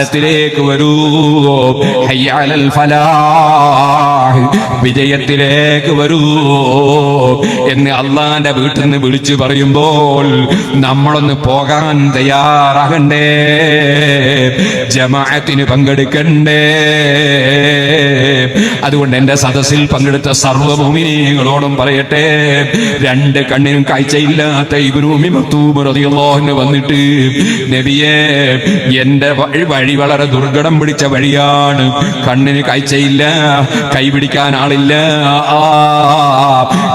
ത്തിലേക്ക് വരൂ. ഹയ്യാലൽ ഫലാഹ്. വിജയത്തിലേക്ക് വരൂ. എന്ന് അള്ളാന്റെ വീട്ടിൽ നിന്ന് വിളിച്ചു പറയുമ്പോൾ നമ്മളൊന്ന് പോകാൻ തയ്യാറാകണ്ടേ. ജമാഅത്തിന് പങ്കെടുക്കണ്ടേ. അതുകൊണ്ട് എന്റെ സദസ്സിൽ പങ്കെടുത്ത സർവഭൂമിനികളോടും പറയട്ടെ. രണ്ട് കണ്ണിനും കാഴ്ചയില്ലാത്ത ഇബ്രൂമി മക്തൂബ് വന്നിട്ട് നബിയെ വഴി വഴി വളരെ ദുർഘടം പിടിച്ച വഴിയാണ്. കണ്ണിന് കാഴ്ചയില്ല കൈപിടിക്കാൻ ആളില്ല. ആ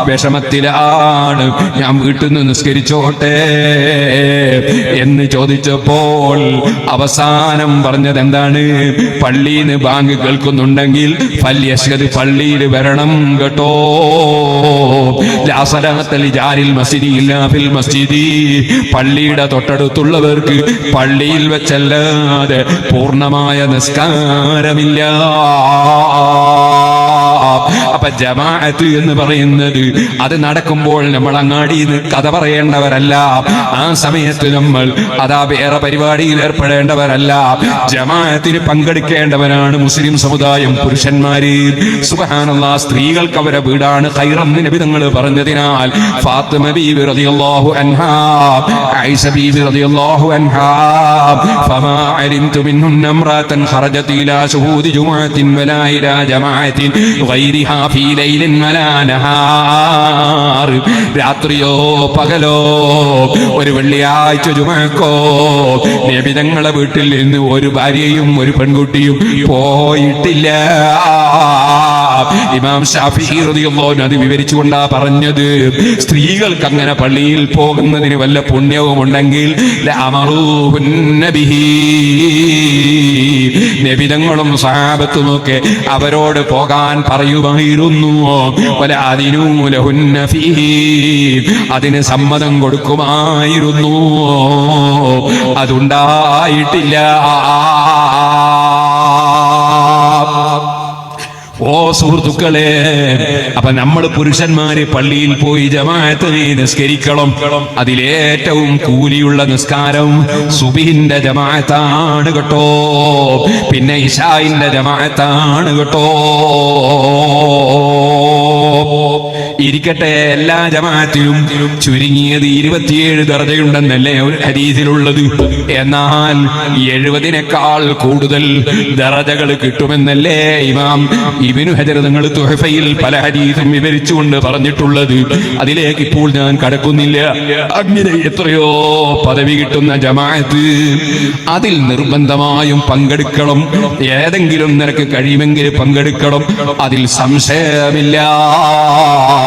വിഷമത്തിലാണ്. ഞാൻ വീട്ടിൽ നിന്ന് നിസ്കരിച്ചോട്ടെ. എന്ന് ചോദിച്ചപ്പോൾ അവസാനം പറഞ്ഞത് എന്താണ് പള്ളിയിൽ നിന്ന് ബാങ്ക് കേൾക്കുന്നുണ്ടെങ്കിൽ ഫല്യശ്വത് പള്ളിയിൽ വരണം കേട്ടോ. മസ്ജിദി. പള്ളിയുടെ തൊട്ടടുത്തുള്ളവർക്ക് പള്ളിയിൽ വെച്ചല്ലാതെ പൂർണമായ നിസ്കാരമില്ല. അപ്പൊ ജമാഅത്ത് എന്ന് പറയുന്നത് അത് നടക്കുമ്പോൾ നമ്മൾ അങ്ങാടിയിൽ നിന്ന് കഥ പറയേണ്ടവരല്ല ആ സമയത്ത് നമ്മൾ അതാ വേറെ പരിപാടിയിൽ ഏർപ്പെടേണ്ടവരല്ല ജമാഅത്തിന് പങ്കെടുക്കേണ്ടവരാണ് മുസ്ലിം സമുദായം പുരുഷന്മാര് സുബഹാനുള്ള സ്ത്രീകൾക്ക് അവരെ വീടാണ് ഖൈറന്ന് നബി തങ്ങൾ പറഞ്ഞതിനാൽ ഫാത്തിമ ബീവി റളിയല്ലാഹു അൻഹാ ആയിഷ ബീവി റളിയല്ലാഹു അൻഹാ ഫമാ അലിംതു മിൻഹുന്ന امرأة خرجت إلى شهود جمعة ولا إلى جماعة غيرها രാത്രിയോ പകലോ ഒരു വെള്ളിയാഴ്ച ജുമക്കോ. നിയമിതങ്ങളെ വീട്ടിൽ നിന്ന് ഒരു ഭാര്യയും ഒരു പെൺകുട്ടിയും പോയിട്ടില്ല. ഇമാം ഷാഫി അത് വിവരിച്ചുകൊണ്ടാ പറഞ്ഞത് സ്ത്രീകൾക്ക് അങ്ങനെ പള്ളിയിൽ പോകുന്നതിന് വല്ല പുണ്യവും ഉണ്ടെങ്കിൽ നബിതങ്ങളും സാപത്തുമൊക്കെ അവരോട് പോകാൻ പറയുമായിരുന്നു. വല അതിനു ലഹുന്ന ഫീഹി. അതിന് സമ്മതം കൊടുക്കുമായിരുന്നു അതുണ്ടായിട്ടില്ല. ഓ സുഹൃത്തുക്കളെ അപ്പൊ നമ്മൾ പുരുഷന്മാര് പള്ളിയിൽ പോയി ജമാഅത്ത് നിസ്കരിക്കണം. അതിലേറ്റവും കൂലിയുള്ള നിസ്കാരം സുബിഹിന്റെ ജമാഅത്താണ് കേട്ടോ. പിന്നെ ഇഷായിന്റെ ജമാഅത്താണ് കേട്ടോ. ഇരിക്കട്ടെ എല്ലാ ജമാഅത്തിലും ചുരുങ്ങിയത് ഇരുപത്തിയേഴ് ദർജയുണ്ടെന്നല്ലേ ഒരു ഹരീസിലുള്ളത് എന്നാൽ എഴുപതിനേക്കാൾ കൂടുതൽ ദറജകൾ കിട്ടുമെന്നല്ലേ ഇമാം ഇബിനു ഹജർ നിങ്ങൾ തുഹഫയിൽ പല ഹരീസും വിവരിച്ചുകൊണ്ട് പറഞ്ഞിട്ടുള്ളത്. അതിലേക്ക് ഇപ്പോൾ ഞാൻ കടക്കുന്നില്ല. അങ്ങനെ എത്രയോ പദവി കിട്ടുന്ന ജമാഅത്ത് അതിൽ നിർബന്ധമായും പങ്കെടുക്കണം. ഏതെങ്കിലും നിനക്ക് കഴിയുമെങ്കിൽ പങ്കെടുക്കണം. അതിൽ സംശയമില്ല.